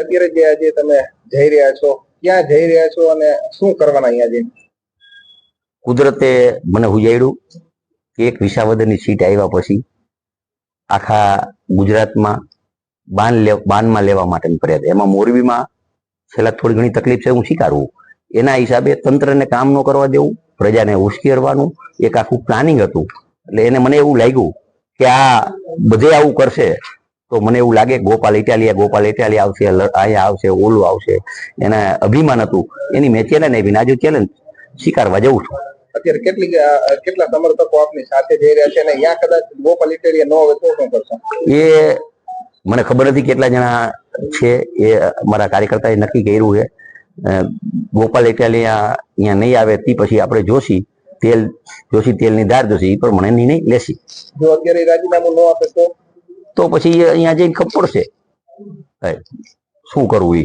અત્યારે જે આજે તમે જઈ રહ્યા છો, ક્યાં જઈ રહ્યા છો અને શું કરવાના અહીંયા જઈને કુદરતે મને હુજાડ્યું કે એક વિસાવદરની સીટ આવ્યા પછી આખા ગુજરાતમાં બાન બાનમાં લેવા માટેની ફરિયાદ એમાં મોરબીમાં છેલ્લા થોડી ઘણી તકલીફ છે, હું સ્વીકારવું એના હિસાબે તંત્રને કામ ન કરવા દેવું, પ્રજાને ઉશ્કેરવાનું એક આખું પ્લાનિંગ હતું. એટલે એને મને એવું લાગ્યું કે આ બધે આવું કરશે તો મને એવું લાગે ગોપાલ ઇટાલિયા ગોપાલ ઇટાલિયા આવશે અહીંયા આવશે ઓલું આવશે. એના અભિમાન હતું. એની મેં ચેલેન્જ આપી નાજુ ચેલેન્જ સ્વીકારવા જઉં છું. અત્યારે કેટલી કેટલા સમર્થકો આપની સાથે જઈ રહ્યા છે અને અહીંયા કદાચ ગોપાલ ઇટેરિયા ન હોય તો શું કરશો? એ મને ખબર નથી કેટલા જણા છે. એ મારા કાર્યકર્તાએ નક્કી કર્યું છે. ગોપાલ ઇટાલિયા અહીંયા નહીં આવે તે પછી આપણે જોશી. તેલ જોશી તેલની ધાર જોશી. એ મને નહીં લેશી. જો અત્યારે રાજીનામું ન આપે તો? તો પછી અહીંયા જઈને ખબર પડશે. શું કરવું એ